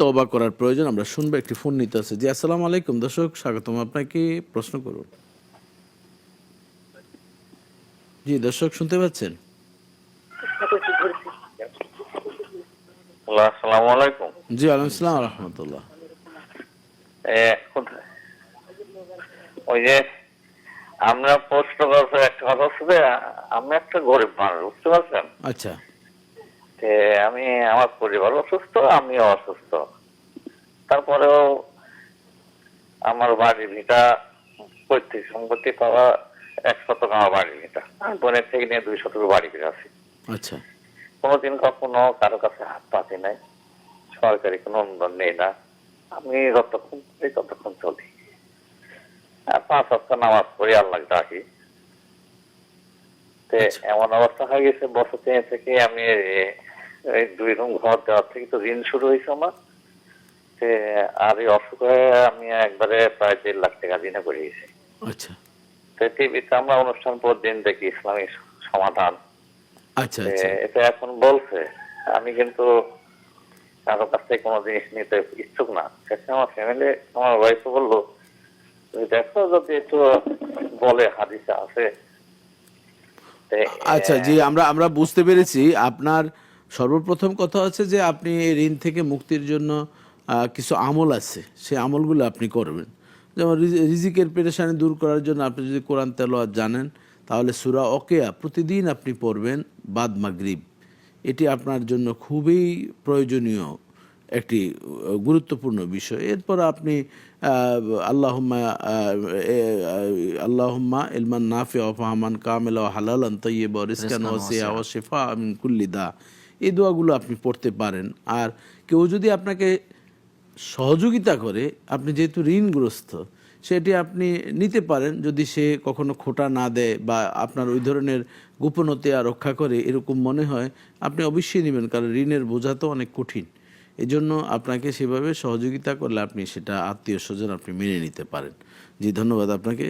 তবা করার প্রয়োজন আমরা শুনব একটি ফোন নিতে আছে। জি আসসালামু আলাইকুম। দর্শক স্বাগতম আপনাকে প্রশ্ন করুন। জি দর্শক শুনতে পাচ্ছেন? আসসালামু আলাইকুম। জি আলাইকুম সালাম রহমতুল্লাহ। ওই যে আমরা প্রশ্ন করতে একটা কথা হচ্ছে আমি একটা গরিব মানুষ বুঝতে পারছেন? আচ্ছা। যে আমি আমার পরিবার অসুস্থ আমিও অসুস্থ। তারপরেও আমার বাড়ি ভিটা পৈতৃক সম্পত্তি পাওয়া এক শতক আমার বাড়ি ভিটা। বোনের থেকে নিয়ে দুই শতক বাড়ি ভিটা আছি। আচ্ছা। কোনোদিন কখনো কারও কাছে হাত পাতি নাই সরকারি কোনো অনুদান নেই না। আমি যতক্ষণ করি ততক্ষণ চলি। আর পাঁচ সপ্তাহ নামাজ পড়ি আল্লাহ ডাকি। তে আচ্ছা। এমন অবস্থা হয়ে গেছে বছর থেকে আমি দুই রুম ঘর দেওয়ার থেকে তো ঋণ শুরু হয়েছে আমার। আর এই অসুখ হয়ে আমি একবারে প্রায় দেড় লাখ টাকা ঋণে করে গেছি। আচ্ছা। তো টিভিতে আমরা অনুষ্ঠান পর দিন দেখি ইসলামী সমাধান। আচ্ছা আচ্ছা। এটা এখন বলছে। আমি কিন্তু কারও কাছ থেকে কোনো জিনিস নিতে ইচ্ছুক না। সেখানে আমার ফ্যামিলি আমার ওয়াইফ বলল দেখো যদি একটু বলে হাদিসে আছে। আচ্ছা জি আমরা আমরা বুঝতে পেরেছি। আপনার সর্বপ্রথম কথা হচ্ছে যে আপনি এই ঋণ থেকে মুক্তির জন্য কিছু আমল আছে। সেই আমলগুলো আপনি করবেন। যেমন রিজি- রিজিকের পেরেশানি দূর করার জন্য আপনি যদি কোরআন তেলোয়াত জানেন তাহলে সুরা অকেয়া প্রতিদিন আপনি পড়বেন বাদ মাগরিব। এটি আপনার জন্য খুবই প্রয়োজনীয় একটি গুরুত্বপূর্ণ বিষয়। এরপর আপনি আল্লাহম্মা আল্লাহম্মা ইলমান নাফি অফাহমান কামেল হালাল তৈব রিসকান ওয়াসিয়া ও শেফা মিন কুল্লি দা। এই দোয়াগুলো আপনি পড়তে পারেন। আর কেউ যদি আপনাকে সহযোগিতা করে, আপনি যেহেতু ঋণগ্রস্ত, সেটি আপনি নিতে পারেন। যদি সে কখনো খোটা না দেয় বা আপনার ওই ধরনের গোপনতা রক্ষা করে, এরকম মনে হয়, আপনি অবশ্যই নেবেন, কারণ ঋণের বোঝা তো অনেক কঠিন। এজন্য আপনাকে সেভাবে সহযোগিতা করলে আপনি সেটা আত্মীয় স্বজন আপনি মেনে নিতে পারেন। জি, ধন্যবাদ আপনাকে।